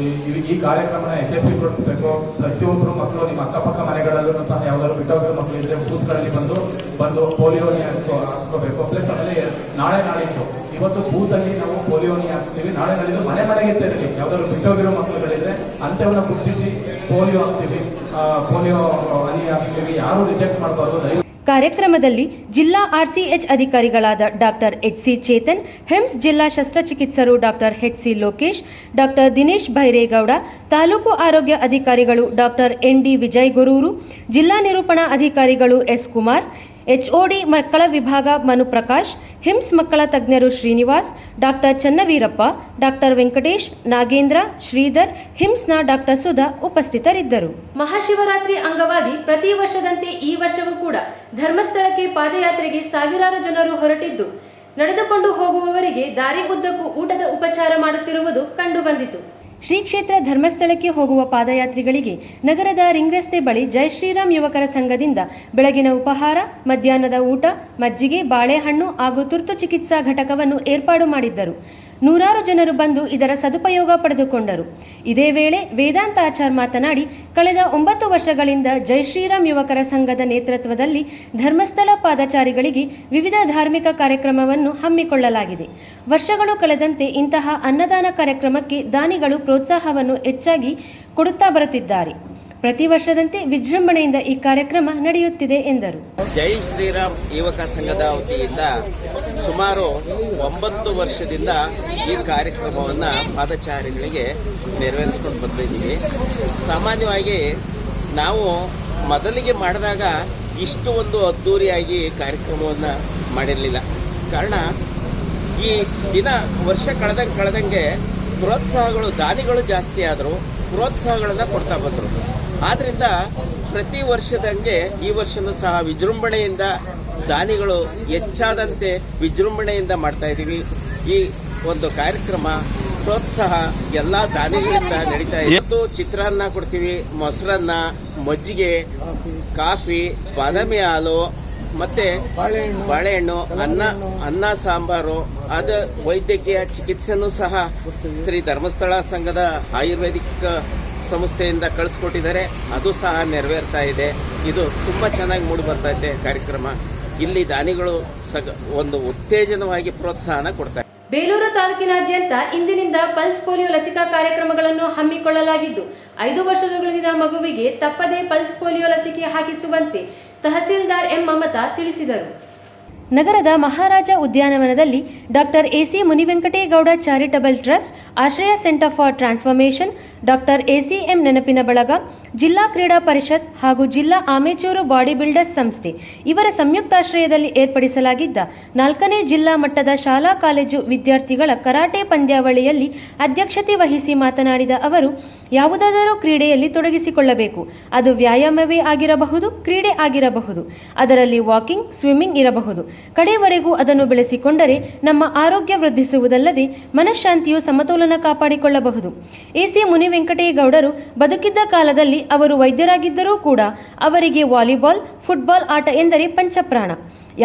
ಈ- ಈ- ಯಶಸ್ವಿ ಕಾರ್ಯಕ್ರಮನ ಯಶಸ್ವಿಗೊಳಿಸಬೇಕು ಪ್ರತಿಯೊಬ್ಬರು ಮಕ್ಕಳು ನಿಮ್ಮ ಅಕ್ಕಪಕ್ಕ ಮನೆಗಳಲ್ಲೂ ಸಹ ಯಾವ್ದಾದ್ರು ಬಿಟ್ಟೋಗಿರೋ ಮಕ್ಕಳು ಇದ್ರೆ ಬೂತ್ಗಳಲ್ಲಿ ಬಂದು ಬಂದು ಪೋಲಿಯೋನಿ ಹಾಕೋಬೇಕು ಪ್ಲಸ್ ಆಮೇಲೆ ನಾಳೆ ನಾಳಿದ್ದು. ಇವತ್ತು ಬೂತಲ್ಲಿ ನಾವು ಪೋಲಿಯೋನಿ ಹಾಕ್ತೀವಿ. ನಾಳೆ ನಾಳಿದ್ದು ಮನೆ ಮನೆಗೆ ತೆರಳಿ ಯಾವ್ದಾದ್ರು ಬಿಟ್ಟೋಗಿರೋ ಮಕ್ಕಳುಗಳಿದ್ರೆ ಅಂಥವನ್ನ ಗುರುತಿಸಿ ಪೋಲಿಯೋ ಹಾಕ್ತೀವಿ ಪೋಲಿಯೋ ಹನಿ ಹಾಕ್ತೀವಿ ಯಾರು ರಿಜೆಕ್ಟ್ ಮಾಡಬಾರ್ದು
ಕಾರ್ಯಕ್ರಮದಲ್ಲಿ ಜಿಲ್ಲಾ ಆರ್ಸಿಎಚ್ ಅಧಿಕಾರಿಗಳಾದ doctor H C Chethan, HIMS ಜಿಲ್ಲಾ ಶಸ್ತ್ರಚಿಕಿತ್ಸರು doctor H C Lokesh, doctor Dinesh Bhairegowda taluk ಆರೋಗ್ಯ ಅಧಿಕಾರಿಗಳು doctor N D Vijay Gururu, ಜಿಲ್ಲಾ ನಿರೂಪಣಾ ಅಧಿಕಾರಿಗಳು ಎಸ್ ಕುಮಾರ್ ಎಚ್ಒಡಿ ಮಕ್ಕಳ ವಿಭಾಗ ಮನುಪ್ರಕಾಶ್ ಹಿಮ್ಸ್ ಮಕ್ಕಳ ತಜ್ಞರು ಶ್ರೀನಿವಾಸ್, ಡಾಕ್ಟರ್ ಚನ್ನವೀರಪ್ಪ, ಡಾಕ್ಟರ್ ವೆಂಕಟೇಶ್, ನಾಗೇಂದ್ರ, ಶ್ರೀಧರ್ ಹಿಮ್ಸ್ನ ಡಾಕ್ಟರ್ ಸುಧಾ ಉಪಸ್ಥಿತರಿದ್ದರು. ಮಹಾಶಿವರಾತ್ರಿ ಅಂಗವಾಗಿ ಪ್ರತಿ ವರ್ಷದಂತೆ ಈ ವರ್ಷವೂ ಕೂಡ ಧರ್ಮಸ್ಥಳಕ್ಕೆ ಪಾದಯಾತ್ರೆಗೆ ಸಾವಿರಾರು ಜನರು ಹೊರಟಿದ್ದು, ನಡೆದುಕೊಂಡು ಹೋಗುವವರಿಗೆ ದಾರಿ ಉದ್ದಕ್ಕೂ ಊಟದ ಉಪಚಾರ ಮಾಡುತ್ತಿರುವುದು ಕಂಡುಬಂದಿತು. ಶ್ರೀ ಕ್ಷೇತ್ರ ಧರ್ಮಸ್ಥಳಕ್ಕೆ ಹೋಗುವ ಪಾದಯಾತ್ರಿಗಳಿಗೆ ನಗರದ ರಿಂಗ್ ರಸ್ತೆ ಬಳಿ ಜೈ ಶ್ರೀರಾಮ್ ಯುವಕರ ಸಂಘದಿಂದ ಬೆಳಗಿನ ಉಪಹಾರ, ಮಧ್ಯಾಹ್ನದ ಊಟ, ಮಜ್ಜಿಗೆ, ಬಾಳೆಹಣ್ಣು ಹಾಗೂ ತುರ್ತು ಚಿಕಿತ್ಸಾ ಘಟಕವನ್ನು ಏರ್ಪಾಡು ಮಾಡಿದ್ದರು. ನೂರಾರು ಜನರು ಬಂದು ಇದರ ಸದುಪಯೋಗ ಪಡೆದುಕೊಂಡರು. ಇದೇ ವೇಳೆ ವೇದಾಂತ ಆಚಾರ್ ಮಾತನಾಡಿ, ಕಳೆದ ಒಂಬತ್ತು ವರ್ಷಗಳಿಂದ ಜೈ ಶ್ರೀರಾಮ್ ಯುವಕರ ಸಂಘದ ನೇತೃತ್ವದಲ್ಲಿ ಧರ್ಮಸ್ಥಳ ಪಾದಚಾರಿಗಳಿಗೆ ವಿವಿಧ ಧಾರ್ಮಿಕ ಕಾರ್ಯಕ್ರಮವನ್ನು ಹಮ್ಮಿಕೊಳ್ಳಲಾಗಿದೆ. ವರ್ಷಗಳು ಕಳೆದಂತೆ ಇಂತಹ ಅನ್ನದಾನ ಕಾರ್ಯಕ್ರಮಕ್ಕೆ ದಾನಿಗಳು ಪ್ರೋತ್ಸಾಹವನ್ನು ಹೆಚ್ಚಾಗಿ ಕೊಡುತ್ತಾ ಬರುತ್ತಿದ್ದಾರೆ. ಪ್ರತಿ ವರ್ಷದಂತೆ ವಿಜೃಂಭಣೆಯಿಂದ ಈ ಕಾರ್ಯಕ್ರಮ ನಡೆಯುತ್ತಿದೆ ಎಂದರು.
ಜೈ ಶ್ರೀರಾಮ್ ಯುವಕ ಸಂಘದ ವತಿಯಿಂದ ಸುಮಾರು ಒಂಬತ್ತು ವರ್ಷದಿಂದ ಈ ಕಾರ್ಯಕ್ರಮವನ್ನು ಪಾದಚಾರಿಗಳಿಗೆ ನೆರವೇರಿಸಿಕೊಂಡು ಬಂದಿದ್ದೀವಿ. ಸಾಮಾನ್ಯವಾಗಿ ನಾವು ಮೊದಲಿಗೆ ಮಾಡಿದಾಗ ಇಷ್ಟು ಒಂದು ಅದ್ಧೂರಿಯಾಗಿ ಕಾರ್ಯಕ್ರಮವನ್ನು ಮಾಡಿರಲಿಲ್ಲ. ಕಾರಣ ಈ ದಿನ ವರ್ಷ ಕಳೆದಂಗೆ ಕಳೆದಂಗೆ ಪ್ರೋತ್ಸಾಹಗಳು ದಾನಿಗಳು ಜಾಸ್ತಿ ಆದರೂ ಪ್ರೋತ್ಸಾಹಗಳನ್ನು ಕೊಡ್ತಾ ಬಂದರು. ಆದ್ದರಿಂದ ಪ್ರತಿ ವರ್ಷದಂಗೆ ಈ ವರ್ಷನೂ ಸಹ ವಿಜೃಂಭಣೆಯಿಂದ ದಾನಿಗಳು ಹೆಚ್ಚಾದಂತೆ ವಿಜೃಂಭಣೆಯಿಂದ ಮಾಡ್ತಾ ಇದ್ದೀವಿ. ಈ ಒಂದು ಕಾರ್ಯಕ್ರಮ ಪ್ರೋತ್ಸಾಹ ಎಲ್ಲ ದಾನಿಗಳಿಂದ ನಡೀತಾ ಇದೆ. ಇವತ್ತು ಚಿತ್ರಾನ್ನ ಕೊಡ್ತೀವಿ, ಮೊಸರನ್ನ, ಮಜ್ಜಿಗೆ, ಕಾಫಿ, ಬಾದಾಮಿ ಹಾಲು, ಮತ್ತೆ ಬಾಳೆಹಣ್ಣು, ಅನ್ನ ಅನ್ನ ಸಾಂಬಾರು, ಅದ ವೈದ್ಯಕೀಯ ಚಿಕಿತ್ಸೆನೂ ಸಹ ಶ್ರೀ ಧರ್ಮಸ್ಥಳ ಸಂಘದ ಆಯುರ್ವೇದಿಕ್ ಸಂಸ್ಥೆಯಿಂದ ಕಳಿಸ್ಕೊಟ್ಟಿದ್ದಾರೆ. ಅದು ಸಹ ನೆರವೇರ್ತಾ ಇದೆ. ಇದು ತುಂಬ ಚೆನ್ನಾಗಿ ಮೂಡಿ ಇದೆ ಕಾರ್ಯಕ್ರಮ. ಇಲ್ಲಿ ದಾನಿಗಳು ಸಗ ಒಂದು ಉತ್ತೇಜನವಾಗಿ ಪ್ರೋತ್ಸಾಹನ ಕೊಡ್ತಾರೆ
ಬೇಲೂರು ತಾಲೂಕಿನಾದ್ಯಂತ ಇಂದಿನಿಂದ ಪಲ್ಸ್ ಪೋಲಿಯೋ ಲಸಿಕಾ ಕಾರ್ಯಕ್ರಮಗಳನ್ನು ಹಮ್ಮಿಕೊಳ್ಳಲಾಗಿದ್ದು, ಐದು ವರ್ಷದೊಳಗಿನ ಮಗುವಿಗೆ ತಪ್ಪದೇ ಪಲ್ಸ್ ಪೋಲಿಯೋ ಲಸಿಕೆ ಹಾಕಿಸುವಂತೆ ತಹಸೀಲ್ದಾರ್ ಎಂ ಮಮತಾ ತಿಳಿಸಿದರು. ನಗರದ ಮಹಾರಾಜ ಉದ್ಯಾನವನದಲ್ಲಿ doctor AC Munivenkategowda charitable trust, Ashraya centre for transformation, doctor ACM ನೆನಪಿನ ಬಳಗ, ಜಿಲ್ಲಾ ಕ್ರೀಡಾ ಪರಿಷತ್ ಹಾಗೂ ಜಿಲ್ಲಾ ಆಮೇಚೂರು ಬಾಡಿ ಬಿಲ್ಡರ್ಸ್ ಸಂಸ್ಥೆ ಇವರ ಸಂಯುಕ್ತಾಶ್ರಯದಲ್ಲಿ ಏರ್ಪಡಿಸಲಾಗಿದ್ದ ನಾಲ್ಕನೇ ಜಿಲ್ಲಾ ಮಟ್ಟದ ಶಾಲಾ ಕಾಲೇಜು ವಿದ್ಯಾರ್ಥಿಗಳ ಕರಾಟೆ ಪಂದ್ಯಾವಳಿಯಲ್ಲಿ ಅಧ್ಯಕ್ಷತೆ ವಹಿಸಿ ಮಾತನಾಡಿದ ಅವರು, ಯಾವುದಾದರೂ ಕ್ರೀಡೆಯಲ್ಲಿ ತೊಡಗಿಸಿಕೊಳ್ಳಬೇಕು. ಅದು ವ್ಯಾಯಾಮವೇ ಆಗಿರಬಹುದು, ಕ್ರೀಡೆ ಆಗಿರಬಹುದು. ಅದರಲ್ಲಿ ವಾಕಿಂಗ್, ಸ್ವಿಮ್ಮಿಂಗ್ ಇರಬಹುದು. ಕಡೆಯವರೆಗೂ ಅದನ್ನು ಬೆಳೆಸಿಕೊಂಡರೆ ನಮ್ಮ ಆರೋಗ್ಯ ವೃದ್ಧಿಸುವುದಲ್ಲದೆ ಮನಃಶಾಂತಿಯು ಸಮತೋಲನ ಕಾಪಾಡಿಕೊಳ್ಳಬಹುದು. ಎಸಿ ಮುನಿವೆಂಕಟೇಗೌಡರು ಬದುಕಿದ್ದ ಕಾಲದಲ್ಲಿ ಅವರು ವೈದ್ಯರಾಗಿದ್ದರೂ ಕೂಡ ಅವರಿಗೆ ವಾಲಿಬಾಲ್, ಫುಟ್ಬಾಲ್ ಆಟ ಎಂದರೆ ಪಂಚಪ್ರಾಣ.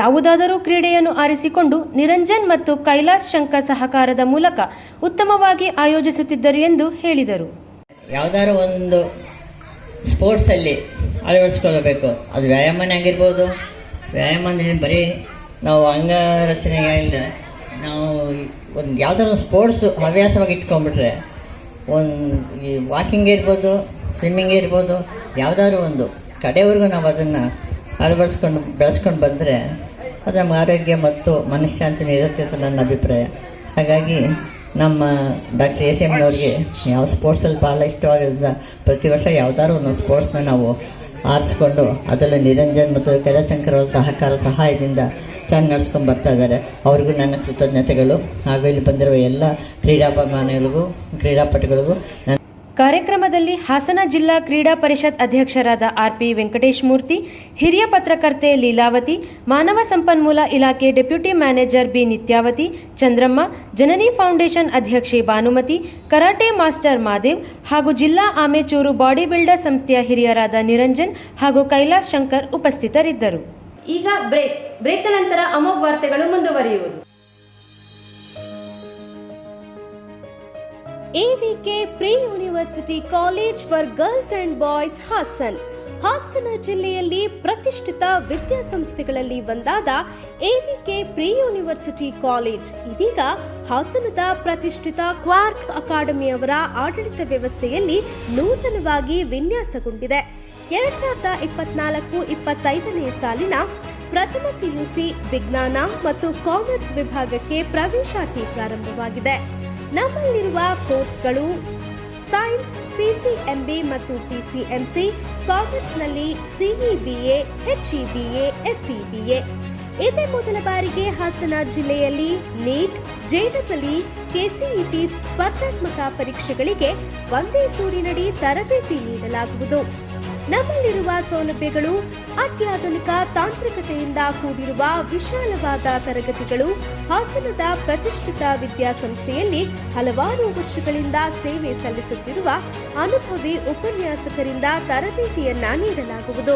ಯಾವುದಾದರೂ ಕ್ರೀಡೆಯನ್ನು ಆರಿಸಿಕೊಂಡು ನಿರಂಜನ್ ಮತ್ತು ಕೈಲಾಸ್ ಶಂಕರ್ ಸಹಕಾರದ ಮೂಲಕ ಉತ್ತಮವಾಗಿ ಆಯೋಜಿಸುತ್ತಿದ್ದರು ಎಂದು ಹೇಳಿದರು.
ಯಾವುದಾದ್ರು ಒಂದು ಸ್ಪೋರ್ಟ್ಸಲ್ಲಿ ಅಳವಡಿಸ್ಕೊಳ್ಬೇಕು ಅದು ವ್ಯಾಯಾಮನೇ ಆಗಿರ್ಬೋದು. ವ್ಯಾಯಾಮ ಅಂದರೆ ಬರೀ ನಾವು ಅಂಗರಚನೆಗೆ ಇಲ್ಲ. ನಾವು ಒಂದು ಯಾವುದಾದ್ರು ಸ್ಪೋರ್ಟ್ಸು ಹವ್ಯಾಸವಾಗಿ ಇಟ್ಕೊಂಡ್ಬಿಟ್ರೆ, ಒಂದು ಈ ವಾಕಿಂಗ್ ಇರ್ಬೋದು ಸ್ವಿಮ್ಮಿಂಗ್ ಇರ್ಬೋದು, ಯಾವುದಾದ್ರು ಒಂದು ಕಡೆವರೆಗೂ ನಾವು ಅದನ್ನು ಅಳವಡಿಸ್ಕೊಂಡು ಬೆಳೆಸ್ಕೊಂಡು ಬಂದರೆ ಅದು ನಮ್ಮ ಆರೋಗ್ಯ ಮತ್ತು ಮನಃಶಾಂತಿ ಇರುತ್ತೆ ಅಂತ ನನ್ನ ಅಭಿಪ್ರಾಯ. ಹಾಗಾಗಿ ನಮ್ಮ ಡಾಕ್ಟರ್ ಎಸ್ ಎಮ್ನವ್ರಿಗೆ ಯಾವ ಸ್ಪೋರ್ಟ್ಸಲ್ಲಿ ಭಾಳ ಇಷ್ಟವಾಗಿರೋದ್ರಿಂದ ಪ್ರತಿ ವರ್ಷ ಯಾವುದಾದ್ರು ಒಂದು ಸ್ಪೋರ್ಟ್ಸ್ನ ನಾವು ಆರಿಸ್ಕೊಂಡು, ಅದರಲ್ಲಿ ನಿರಂಜನ್ ಮತ್ತು ಕೈಲಾಶಂಕರ್ ಅವರ ಸಹಕಾರ ಸಹಾಯದಿಂದ ಚೆನ್ನಾಗಿ ನಡ್ಸ್ಕೊಂಡು ಬರ್ತಾ ಇದ್ದಾರೆ. ಅವ್ರಿಗೂ ನನ್ನ ಕೃತಜ್ಞತೆಗಳು. ಹಾಗೂ ಇಲ್ಲಿ ಬಂದಿರುವ ಎಲ್ಲ ಕ್ರೀಡಾಭಿಮಾನಿಗಳಿಗೂ, ಕ್ರೀಡಾಪಟುಗಳಿಗೂ
ಕಾರ್ಯಕ್ರಮದಲ್ಲಿ ಹಾಸನ ಜಿಲ್ಲಾ ಕ್ರೀಡಾ ಪರಿಷತ್ ಅಧ್ಯಕ್ಷರಾದ ಆರ್ಪಿ ವೆಂಕಟೇಶ್ ಮೂರ್ತಿ, ಹಿರಿಯ ಪತ್ರಕರ್ತೆ ಲೀಲಾವತಿ, ಮಾನವ ಸಂಪನ್ಮೂಲ ಇಲಾಖೆ deputy manager B Nityavathi, Chandramma, Janani foundation ಅಧ್ಯಕ್ಷೆ ಭಾನುಮತಿ, ಕರಾಟೆ ಮಾಸ್ಟರ್ ಮಾದೇವ್ ಹಾಗೂ ಜಿಲ್ಲಾ ಆಮೆಚೂರು ಬಾಡಿ ಬಿಲ್ಡರ್ ಸಂಸ್ಥೆಯ ಹಿರಿಯರಾದ ನಿರಂಜನ್ ಹಾಗೂ ಕೈಲಾಸ್ ಶಂಕರ್ ಉಪಸ್ಥಿತರಿದ್ದರು. ಈಗ ಬ್ರೇಕ್. ಬ್ರೇಕ್ ನಂತರ ಅಮೋಘ್ ವಾರ್ತೆಗಳು ಮುಂದುವರಿಯುವುದು.
AVK pre university college for girls and boys Hassan. Hassan ಜಿಲ್ಲೆಯಲ್ಲಿ ಪ್ರತಿಷ್ಠಿತ ವಿದ್ಯಾಸಂಸ್ಥೆಗಳಲ್ಲಿ ಒಂದಾದ ಎವಿಕೆ ಪ್ರೀ ಯೂನಿವರ್ಸಿಟಿ ಕಾಲೇಜ್. ಇದೀಗ ಹಾಸನದ ಪ್ರತಿಷ್ಠಿತ ಕ್ವಾರ್ಕ್ ಅಕಾಡೆಮಿಯವರ ಆಡಳಿತ ವ್ಯವಸ್ಥೆಯಲ್ಲಿ ನೂತನವಾಗಿ ವಿನ್ಯಾಸಗೊಂಡಿದೆ. ಎರಡ್ ಸಾವಿರದ ಇಪ್ಪತ್ನಾಲ್ಕು ಇಪ್ಪತ್ತೈದನೇ ಸಾಲಿನ ಪ್ರಥಮ ಪಿಯುಸಿ ವಿಜ್ಞಾನ ಮತ್ತು ಕಾಮರ್ಸ್ ವಿಭಾಗಕ್ಕೆ ಪ್ರವೇಶಾತಿ ಪ್ರಾರಂಭವಾಗಿದೆ. ನಮ್ಮಲ್ಲಿರುವ ಕೋರ್ಸ್ಗಳು ಸೈನ್ಸ್, ಪಿಸಿಎಂಬಿ ಮತ್ತು ಪಿಸಿಎಂಸಿ, ಕಾಮರ್ಸ್ನಲ್ಲಿ ಸಿಇಬಿಎ, ಎಚ್ಇಬಿಎ, ಎಸ್ಇಬಿಎ. ಇದೇ ಮೊದಲ ಬಾರಿಗೆ ಹಾಸನ ಜಿಲ್ಲೆಯಲ್ಲಿ ನೀಟ್ ಜೆಡಬ್ಲ್ಇ ಕೆಸಿಇಟಿ ಸ್ಪರ್ಧಾತ್ಮಕ ಪರೀಕ್ಷೆಗಳಿಗೆ ಒಂದೇ ಸೂರಿನಡಿ ತರಬೇತಿ ನೀಡಲಾಗುವುದು. ನಮ್ಮಲ್ಲಿರುವ ಸೌಲಭ್ಯಗಳು, ಅತ್ಯಾಧುನಿಕ ತಾಂತ್ರಿಕತೆಯಿಂದ ಕೂಡಿರುವ ವಿಶಾಲವಾದ ತರಗತಿಗಳು, ಹಾಸನದ ಪ್ರತಿಷ್ಠಿತ ವಿದ್ಯಾಸಂಸ್ಥೆಯಲ್ಲಿ ಹಲವಾರು ವರ್ಷಗಳಿಂದ ಸೇವೆ ಸಲ್ಲಿಸುತ್ತಿರುವ ಅನುಭವಿ ಉಪನ್ಯಾಸಕರಿಂದ ತರಬೇತಿಯನ್ನ ನೀಡಲಾಗುವುದು.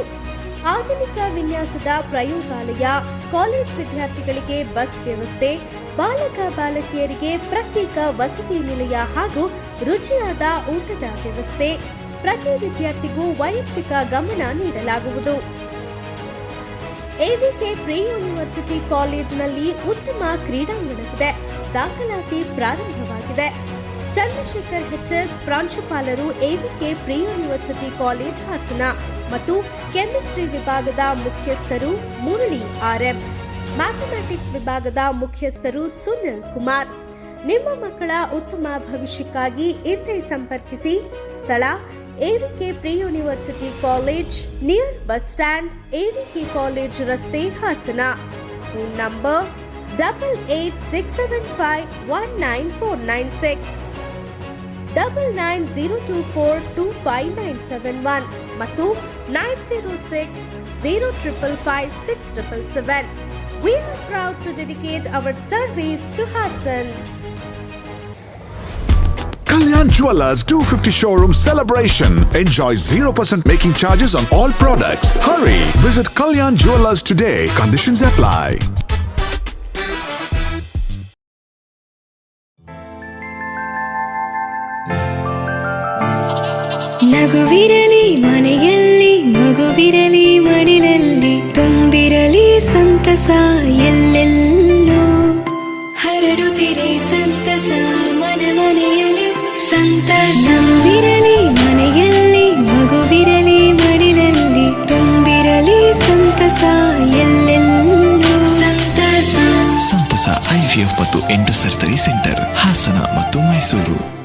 ಆಧುನಿಕ ವಿನ್ಯಾಸದ ಪ್ರಯೋಗಾಲಯ, ಕಾಲೇಜ್ ವಿದ್ಯಾರ್ಥಿಗಳಿಗೆ ಬಸ್ ವ್ಯವಸ್ಥೆ, ಬಾಲಕ ಬಾಲಕಿಯರಿಗೆ ಪ್ರತ್ಯೇಕ ವಸತಿ ನಿಲಯ ಹಾಗೂ ರುಚಿಯಾದ ಊಟದ ವ್ಯವಸ್ಥೆ ಪ್ರತಿ ವಿದ್ಯಾರ್ಥಿಗೂ ವೈಯಕ್ತಿಕ ಗಮನ ನೀಡಲಾಗುವುದು. ಎವಿಕೆ ಪ್ರೀ ಯೂನಿವರ್ಸಿಟಿ ಕಾಲೇಜಿನಲ್ಲಿ ಉತ್ತಮ ಕ್ರೀಡಾಂಗಣವಿದೆ. ದಾಖಲಾತಿ ಪ್ರಾರಂಭವಾಗಿದೆ. ಚಂದ್ರಶೇಖರ್ ಹೆಚ್ಎಸ್ ಪ್ರಾಂಶುಪಾಲರು AVK pre university college Hassan ಮತ್ತು ಕೆಮಿಸ್ಟ್ರಿ ವಿಭಾಗದ ಮುಖ್ಯಸ್ಥರು ಮುರಳಿ ಆರ್ಎಂ. ಮ್ಯಾಥಮೆಟಿಕ್ಸ್ ವಿಭಾಗದ ಮುಖ್ಯಸ್ಥರು ಸುನಿಲ್ ಕುಮಾರ್. ನಿಮ್ಮ ಮಕ್ಕಳ ಉತ್ತಮ ಭವಿಷ್ಯಕ್ಕಾಗಿ ಇಂದೇ ಸಂಪರ್ಕಿಸಿ. ಸ್ಥಳ AVK pre university college near bus stand AVK college ರಸ್ತೆ Hassan phone number double eight six seven five one nine four nine six double nine zero two four two five nine seven one ಮತ್ತು nine zero six zero triple five six triple seven we are proud to dedicate our service to Hassan
Kalyan Jewelers 250 showroom celebration. Enjoy 0% making charges on all products. Hurry! Visit Kalyan Jewelers today. Conditions apply.
ಎಂಟು surgery centre Hassan ಮತ್ತು Mysuru.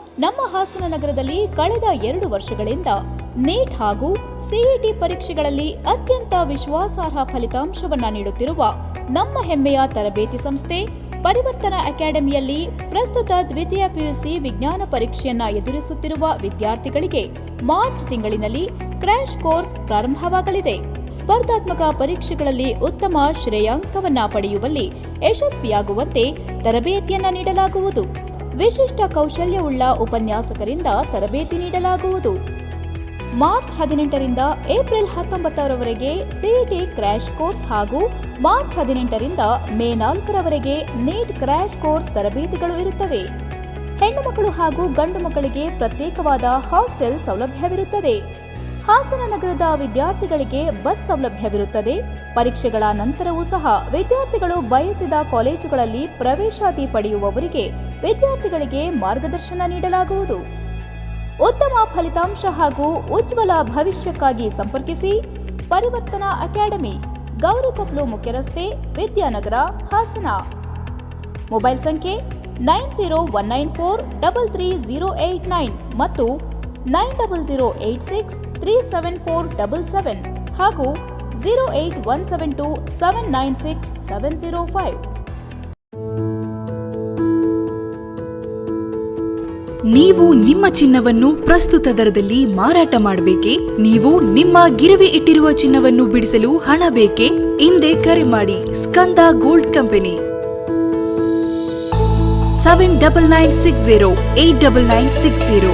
ನಮ್ಮ ಹಾಸನ ನಗರದಲ್ಲಿ ಕಳೆದ ಎರಡು ವರ್ಷಗಳಿಂದ neat ಹಾಗೂ CET ಪರೀಕ್ಷೆಗಳಲ್ಲಿ ಅತ್ಯಂತ ವಿಶ್ವಾಸಾರ್ಹ ಫಲಿತಾಂಶವನ್ನ ನೀಡುತ್ತಿರುವ ನಮ್ಮ ಹೆಮ್ಮೆಯ ತರಬೇತಿ ಸಂಸ್ಥೆ ಪರಿವರ್ತನಾ ಅಕಾಡೆಮಿಯಲ್ಲಿ ಪ್ರಸ್ತುತ ದ್ವಿತೀಯ ಪಿಯುಸಿ ವಿಜ್ಞಾನ ಪರೀಕ್ಷೆಯನ್ನ ಎದುರಿಸುತ್ತಿರುವ ವಿದ್ಯಾರ್ಥಿಗಳಿಗೆ ಮಾರ್ಚ್ ತಿಂಗಳಿನಲ್ಲಿ ಕ್ರ್ಯಾಶ್ ಕೋರ್ಸ್ ಪ್ರಾರಂಭವಾಗಲಿದೆ. ಸ್ಪರ್ಧಾತ್ಮಕ ಪರೀಕ್ಷೆಗಳಲ್ಲಿ ಉತ್ತಮ ಶ್ರೇಯಾಂಕವನ್ನ ಪಡೆಯುವಲ್ಲಿ ಯಶಸ್ವಿಯಾಗುವಂತೆ ತರಬೇತಿಯನ್ನ ನೀಡಲಾಗುವುದು. ವಿಶಿಷ್ಟ ಕೌಶಲ್ಯವುಳ್ಳ ಉಪನ್ಯಾಸಕರಿಂದ ತರಬೇತಿ ನೀಡಲಾಗುವುದು. ಮಾರ್ಚ್ ಹದಿನೆಂಟರಿಂದ ಏಪ್ರಿಲ್ ಹತ್ತೊಂಬತ್ತರವರೆಗೆ ಸಿಇಟಿ ಕ್ರ್ಯಾಶ್ ಕೋರ್ಸ್ ಹಾಗೂ ಮಾರ್ಚ್ ಹದಿನೆಂಟರಿಂದ ಮೇ ನಾಲ್ಕರವರೆಗೆ ನೀಟ್ ಕ್ರ್ಯಾಶ್ ಕೋರ್ಸ್ ತರಬೇತಿಗಳು ಇರುತ್ತವೆ. ಹೆಣ್ಣು ಮಕ್ಕಳು ಹಾಗೂ ಗಂಡು ಮಕ್ಕಳಿಗೆ ಪ್ರತ್ಯೇಕವಾದ ಹಾಸ್ಟೆಲ್ ಸೌಲಭ್ಯವಿರುತ್ತದೆ. ಹಾಸನ ನಗರದ ವಿದ್ಯಾರ್ಥಿಗಳಿಗೆ ಬಸ್ ಸೌಲಭ್ಯವಿರುತ್ತದೆ. ಪರೀಕ್ಷೆಗಳ ನಂತರವೂ ಸಹ ವಿದ್ಯಾರ್ಥಿಗಳು ಬಯಸಿದ ಕಾಲೇಜುಗಳಲ್ಲಿ ಪ್ರವೇಶಾತಿ ಪಡೆಯುವವರಿಗೆ ವಿದ್ಯಾರ್ಥಿಗಳಿಗೆ ಮಾರ್ಗದರ್ಶನ ನೀಡಲಾಗುವುದು. ಉತ್ತಮ ಫಲಿತಾಂಶ ಹಾಗೂ ಉಜ್ವಲ ಭವಿಷ್ಯಕ್ಕಾಗಿ ಸಂಪರ್ಕಿಸಿ ಪರಿವರ್ತನಾ ಅಕಾಡೆಮಿ ಗೌರಿಕೊಪ್ಲು ಮುಖ್ಯ ರಸ್ತೆ ವಿದ್ಯಾನಗರ, ಹಾಸನ. ಮೊಬೈಲ್ ಸಂಖ್ಯೆ nine zero one nine four double three zero eight nine ಮತ್ತು nine double zero eight six three seven four double seven ಹಾಗೂ zero eight one seven two seven nine six seven zero five.
ನೀವು ನಿಮ್ಮ ಚಿನ್ನವನ್ನು ಪ್ರಸ್ತುತ ದರದಲ್ಲಿ ಮಾರಾಟ ಮಾಡಬೇಕೆ? ನೀವು ನಿಮ್ಮ ಗಿರವಿ ಇಟ್ಟಿರುವ ಚಿನ್ನವನ್ನು ಬಿಡಿಸಲು ಹಣ ಬೇಕೇ? ಹಿಂದೆ ಕರೆ ಮಾಡಿ, Skanda gold company. Seven double nine six zero, eight double nine six zero.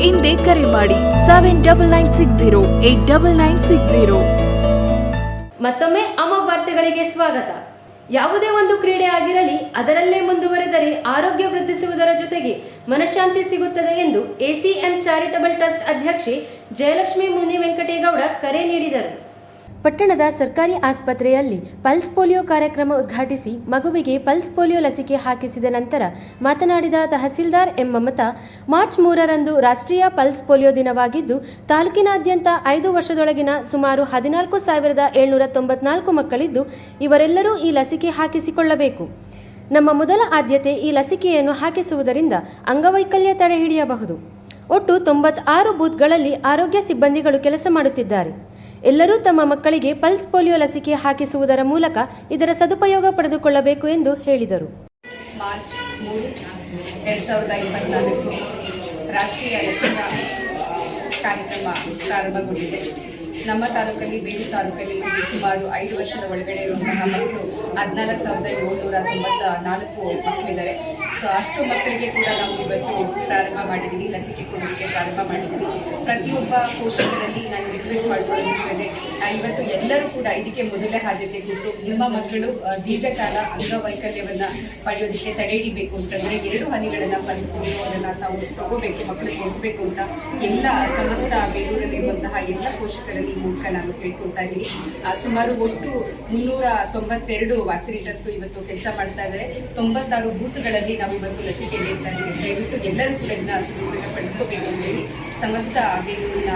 ಹಿಂದೆ ಕರೆ ಮಾಡಿ seven double nine six zero eight double nine six zero
ಮತ್ತೊಮ್ಮೆ ಅಮ್ಮ ವಾರ್ತೆಗಳಿಗೆ ಸ್ವಾಗತ. ಯಾವುದೇ ಒಂದು ಕ್ರೀಡೆ ಆಗಿರಲಿ, ಅದರಲ್ಲೇ ಮುಂದುವರೆದರೆ ಆರೋಗ್ಯ ವೃದ್ಧಿಸುವುದರ ಜೊತೆಗೆ ಮನಃಶಾಂತಿ ಸಿಗುತ್ತದೆ ಎಂದು ಎಸಿಎಂ ಚಾರಿಟಬಲ್ ಟ್ರಸ್ಟ್ ಅಧ್ಯಕ್ಷೆ ಜಯಲಕ್ಷ್ಮಿ ಮುನಿ ವೆಂಕಟೇಗೌಡ ಕರೆ ನೀಡಿದರು. ಪಟ್ಟಣದ ಸರ್ಕಾರಿ ಆಸ್ಪತ್ರೆಯಲ್ಲಿ ಪಲ್ಸ್ ಪೋಲಿಯೋ ಕಾರ್ಯಕ್ರಮ ಉದ್ಘಾಟಿಸಿ ಮಗುವಿಗೆ ಪಲ್ಸ್ ಪೋಲಿಯೋ ಲಸಿಕೆ ಹಾಕಿಸಿದ ನಂತರ ಮಾತನಾಡಿದ ತಹಸೀಲ್ದಾರ್ ಎಂ ಮಮತಾ, ಮಾರ್ಚ್ ಮೂರರಂದು ರಾಷ್ಟ್ರೀಯ ಪಲ್ಸ್ ಪೋಲಿಯೋ ದಿನವಾಗಿದ್ದು, ತಾಲೂಕಿನಾದ್ಯಂತ ಐದು ವರ್ಷದೊಳಗಿನ ಸುಮಾರು ಹದಿನಾಲ್ಕು ಸಾವಿರದ ಏಳ್ನೂರ ತೊಂಬತ್ನಾಲ್ಕು ಮಕ್ಕಳಿದ್ದು, ಇವರೆಲ್ಲರೂ ಈ ಲಸಿಕೆ ಹಾಕಿಸಿಕೊಳ್ಳಬೇಕು. ನಮ್ಮ ಮೊದಲ ಆದ್ಯತೆ ಈ ಲಸಿಕೆಯನ್ನು ಹಾಕಿಸುವುದರಿಂದ ಅಂಗವೈಕಲ್ಯ ತಡೆ ಹಿಡಿಯಬಹುದು. ಒಟ್ಟು ತೊಂಬತ್ತಾರು ಬೂತ್ಗಳಲ್ಲಿ ಆರೋಗ್ಯ ಸಿಬ್ಬಂದಿಗಳು ಕೆಲಸ ಮಾಡುತ್ತಿದ್ದಾರೆ. ಎಲ್ಲರೂ ತಮ್ಮ ಮಕ್ಕಳಿಗೆ ಪಲ್ಸ್ ಪೋಲಿಯೋ ಲಸಿಕೆ ಹಾಕಿಸುವುದರ ಮೂಲಕ ಇದರ ಸದುಪಯೋಗ ಪಡೆದುಕೊಳ್ಳಬೇಕು ಎಂದು ಹೇಳಿದರು.
ಮಾರ್ಚ್ ಮೂರು, ಎರಡು ಸಾವಿರದ ಇಪ್ಪತ್ನಾಲ್ಕು ರಾಷ್ಟ್ರೀಯ ಲಸಿಕಾ ಕಾರ್ಯಕ್ರಮ ಪ್ರಾರಂಭಗೊಂಡಿದೆ. ನಮ್ಮ ತಾಲೂಕಲ್ಲಿ ಬೇರೆ ತಾಲೂಕಲ್ಲಿ ಸುಮಾರು ಐದು ವರ್ಷದ ಒಳಗಡೆ ಇರುವಂತಹ ಮಕ್ಕಳು ಹದಿನಾಲ್ಕು ಸಾವಿರದ ಏಳ್ನೂರ ತೊಂಬತ್ತ ನಾಲ್ಕು ಮಕ್ಕಳಿದ್ದಾರೆ. ಸೊ ಅಷ್ಟು ಮಕ್ಕಳಿಗೆ ಕೂಡ ನಾವು ಇವತ್ತು ಪ್ರಾರಂಭ ಮಾಡಿದ್ದೀವಿ ಲಸಿಕೆ ಕೊಡೋದಕ್ಕೆ ಪ್ರಾರಂಭ ಮಾಡಿದ್ದೀವಿ ಪ್ರತಿಯೊಬ್ಬ ಪೋಷಕರಲ್ಲಿ ನಾನು ರಿಕ್ವೆಸ್ಟ್ ಮಾಡ್ಕೊಳ್ಳೋದಿಷ್ಟೇ ಇವತ್ತು ಎಲ್ಲರೂ ಕೂಡ ಇದಕ್ಕೆ ಮೊದಲೇ ಆದ್ಯತೆ ಕೊಟ್ಟು ನಿಮ್ಮ ಮಕ್ಕಳು ದೀರ್ಘಕಾಲ ಅಂಗವೈಕಲ್ಯವನ್ನ ಪಡೆಯೋದಕ್ಕೆ ತಡೆ ಹಿಡಿಬೇಕು ಅಂತಂದ್ರೆ ಎರಡು ಹನಿಗಳನ್ನ ಅದನ್ನು ತಾವು ತಗೋಬೇಕು, ಮಕ್ಕಳಿಗೆ ಕೊಡಿಸ್ಬೇಕು ಅಂತ ಎಲ್ಲ ಸಮಸ್ತ ಬೇಲೂರಲ್ಲಿರುವಂತಹ ಎಲ್ಲ ಪೋಷಕರಲ್ಲಿ ಈ ಮೂಲಕ ನಾನು ಕೇಳ್ಕೊಳ್ತಾ ಇದ್ದೀನಿ. ಸುಮಾರು ಒಟ್ಟು ಮುನ್ನೂರ ತೊಂಬತ್ತೆರಡು ವಾಸಿರಿಟರ್ಸ್ ಇವತ್ತು ಕೆಲಸ ಮಾಡ್ತಾ ಇದ್ದಾರೆ. ತೊಂಬತ್ತಾರು ಬೂತ್ಗಳಲ್ಲಿ ನಾವು ಇವತ್ತು ಲಸಿಕೆ ನೀಡ್ತಾ ಇದ್ದೀವಿ. ದಯವಿಟ್ಟು ಎಲ್ಲರೂ ಕೂಡ ಇದನ್ನ ಸದುಪಯೋಗ ಪಡಿಸ್ಕೋಬೇಕು ಅಂತ ಹೇಳಿ ಸಮಸ್ತ ಬೇಲೂರಿನ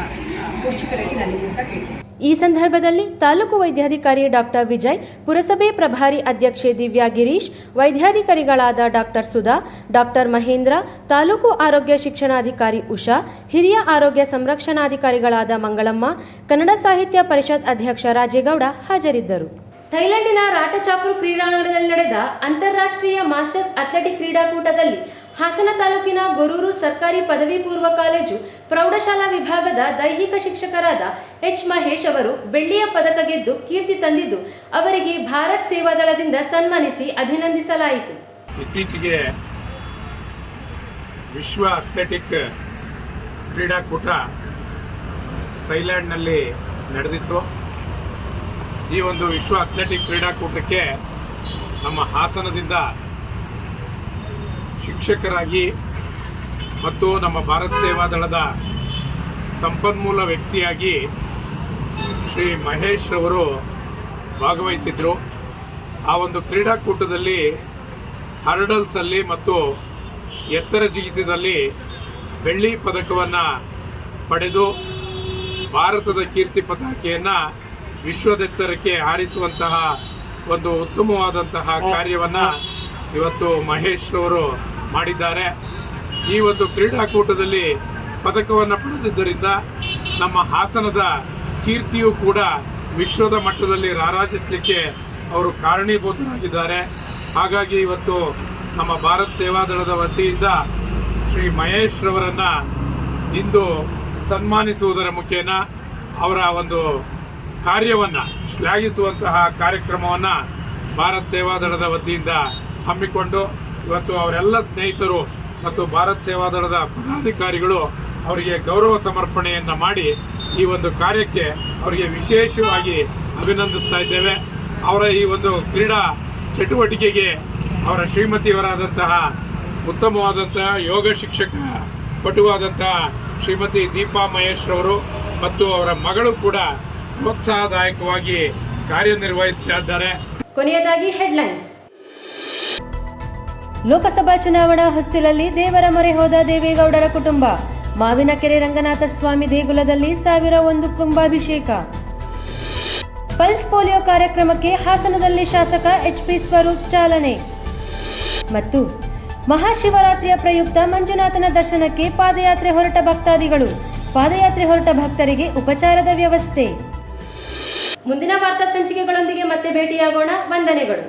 ಪೋಷಕರಲ್ಲಿ ನಾನು ಈ ಮೂಲಕ ಕೇಳ್ತೀನಿ
ಈ ಸಂದರ್ಭದಲ್ಲಿ ತಾಲೂಕು ವೈದ್ಯಾಧಿಕಾರಿ ಡಾಕ್ಟರ್ ವಿಜಯ್, ಪುರಸಭೆ ಪ್ರಭಾರಿ ಅಧ್ಯಕ್ಷೆ ದಿವ್ಯಾ ಗಿರೀಶ್, ವೈದ್ಯಾಧಿಕಾರಿಗಳಾದ ಡಾಕ್ಟರ್ ಸುಧಾ, ಡಾಕ್ಟರ್ ಮಹೇಂದ್ರ, ತಾಲೂಕು ಆರೋಗ್ಯ ಶಿಕ್ಷಣಾಧಿಕಾರಿ ಉಷಾ, ಹಿರಿಯ ಆರೋಗ್ಯ ಸಂರಕ್ಷಣಾಧಿಕಾರಿಗಳಾದ ಮಂಗಳಮ್ಮ, ಕನ್ನಡ ಸಾಹಿತ್ಯ ಪರಿಷತ್ ಅಧ್ಯಕ್ಷ ರಾಜೇಗೌಡ ಹಾಜರಿದ್ದರು. ಥೈಲ್ಯಾಂಡಿನ ರಾಟಚಾಪುರ್ ಕ್ರೀಡಾಂಗಣದಲ್ಲಿ ನಡೆದ ಅಂತಾರಾಷ್ಟ್ರೀಯ ಮಾಸ್ಟರ್ಸ್ ಅಥ್ಲೆಟಿಕ್ ಕ್ರೀಡಾಕೂಟದಲ್ಲಿ ಹಾಸನ ತಾಲೂಕಿನ ಗೊರೂರು ಸರ್ಕಾರಿ ಪದವಿ ಪೂರ್ವ ಕಾಲೇಜು ಪ್ರೌಢಶಾಲಾ ವಿಭಾಗದ ದೈಹಿಕ ಶಿಕ್ಷಕರಾದ ಎಚ್ ಮಹೇಶ್ ಅವರು ಬೆಳ್ಳಿಯ ಪದಕ ಗೆದ್ದು ಕೀರ್ತಿ ತಂದಿದ್ದು, ಅವರಿಗೆ ಭಾರತ್ ಸೇವಾದಳದಿಂದ ಸನ್ಮಾನಿಸಿ ಅಭಿನಂದಿಸಲಾಯಿತು.
ಇತ್ತೀಚೆಗೆ ವಿಶ್ವ ಅಥ್ಲೆಟಿಕ್ ಕ್ರೀಡಾಕೂಟ ಥೈಲ್ಯಾಂಡ್ನಲ್ಲಿ ನಡೆದಿತ್ತು. ಈ ಒಂದು ವಿಶ್ವ ಅಥ್ಲೆಟಿಕ್ ಕ್ರೀಡಾಕೂಟಕ್ಕೆ ನಮ್ಮ ಹಾಸನದಿಂದ ಶಿಕ್ಷಕರಾಗಿ ಮತ್ತು ನಮ್ಮ ಭಾರತ್ ಸೇವಾದಳದ ಸಂಪನ್ಮೂಲ ವ್ಯಕ್ತಿಯಾಗಿ ಶ್ರೀ ಮಹೇಶ್ ಅವರು ಭಾಗವಹಿಸಿದ್ರು. ಆ ಒಂದು ಕ್ರೀಡಾಕೂಟದಲ್ಲಿ ಹರ್ಡಲ್ಸಲ್ಲಿ ಮತ್ತು ಎತ್ತರ ಜಿಗಿತದಲ್ಲಿ ಬೆಳ್ಳಿ ಪದಕವನ್ನು ಪಡೆದು ಭಾರತದ ಕೀರ್ತಿ ಪತಾಕೆಯನ್ನು ವಿಶ್ವದೆತ್ತರಕ್ಕೆ ಹಾರಿಸುವಂತಹ ಒಂದು ಉತ್ತಮವಾದಂತಹ ಕಾರ್ಯವನ್ನು ಇವತ್ತು ಮಹೇಶ್ ಅವರು ಮಾಡಿದ್ದಾರೆ. ಈ ಒಂದು ಕ್ರೀಡಾಕೂಟದಲ್ಲಿ ಪದಕವನ್ನು ಪಡೆದಿದ್ದರಿಂದ ನಮ್ಮ ಹಾಸನದ ಕೀರ್ತಿಯು ಕೂಡ ವಿಶ್ವದ ಮಟ್ಟದಲ್ಲಿ ರಾರಾಜಿಸಲಿಕ್ಕೆ ಅವರು ಕಾರಣೀಭೂತರಾಗಿದ್ದಾರೆ. ಹಾಗಾಗಿ ಇವತ್ತು ನಮ್ಮ ಭಾರತ್ ಸೇವಾದಳದ ವತಿಯಿಂದ ಶ್ರೀ ಮಹೇಶ್ ರವರನ್ನು ಇಂದು ಸನ್ಮಾನಿಸುವುದರ ಮುಖೇನ ಅವರ ಒಂದು ಕಾರ್ಯವನ್ನು, ಶ್ಲಾಘಿಸುವಂತಹ ಕಾರ್ಯಕ್ರಮವನ್ನು ಭಾರತ್ ಸೇವಾದಳದ ವತಿಯಿಂದ ಹಮ್ಮಿಕೊಂಡು ಇವತ್ತು ಅವರೆಲ್ಲ ಸ್ನೇಹಿತರು ಮತ್ತು ಭಾರತ್ ಸೇವಾದಳದ ಪದಾಧಿಕಾರಿಗಳು ಅವರಿಗೆ ಗೌರವ ಸಮರ್ಪಣೆಯನ್ನು ಮಾಡಿ ಈ ಒಂದು ಕಾರ್ಯಕ್ಕೆ ಅವರಿಗೆ ವಿಶೇಷವಾಗಿ ಅಭಿನಂದಿಸ್ತಾ ಇದ್ದೇವೆ. ಅವರ ಈ ಒಂದು ಕ್ರೀಡಾ ಚಟುವಟಿಕೆಗೆ ಅವರ ಶ್ರೀಮತಿಯವರಾದಂತಹ ಉತ್ತಮವಾದಂತಹ ಯೋಗ ಶಿಕ್ಷಕ ಪಟುವಾದಂತಹ ಶ್ರೀಮತಿ ದೀಪಾ ಮಹೇಶ್ ಅವರು ಮತ್ತು ಅವರ ಮಗಳು ಕೂಡ ಪ್ರೋತ್ಸಾಹದಾಯಕವಾಗಿ ಕಾರ್ಯನಿರ್ವಹಿಸ್ತಾ ಇದ್ದಾರೆ.
ಕೊನೆಯದಾಗಿ ಹೆಡ್ಲೈನ್ಸ್ ಲೋಕಸಭಾ ಚುನಾವಣಾ ಹೊಸ್ತಿಲಲ್ಲಿ ದೇವರ ಮೊರೆ ಹೋದ ದೇವೇಗೌಡರ ಕುಟುಂಬ. ಮಾವಿನಕೆರೆ ರಂಗನಾಥ ಸ್ವಾಮಿ ದೇಗುಲದಲ್ಲಿ ಸಾವಿರ ಒಂದು ಕುಂಭಾಭಿಷೇಕ. ಪಲ್ಸ್ ಪೋಲಿಯೋ ಕಾರ್ಯಕ್ರಮಕ್ಕೆ ಹಾಸನದಲ್ಲಿ ಶಾಸಕ ಎಚ್ ಪಿ ಸ್ವರೂಪ್ ಚಾಲನೆ. ಮತ್ತು ಮಹಾಶಿವರಾತ್ರಿಯ ಪ್ರಯುಕ್ತ ಮಂಜುನಾಥನ ದರ್ಶನಕ್ಕೆ ಪಾದಯಾತ್ರೆ ಹೊರಟ ಭಕ್ತಾದಿಗಳು. ಪಾದಯಾತ್ರೆ ಹೊರಟ ಭಕ್ತರಿಗೆ ಉಪಚಾರದ ವ್ಯವಸ್ಥೆ. ಮುಂದಿನ ವಾರ್ತಾ ಸಂಚಿಕೆಗಳೊಂದಿಗೆ ಮತ್ತೆ ಭೇಟಿಯಾಗೋಣ. ವಂದನೆಗಳು.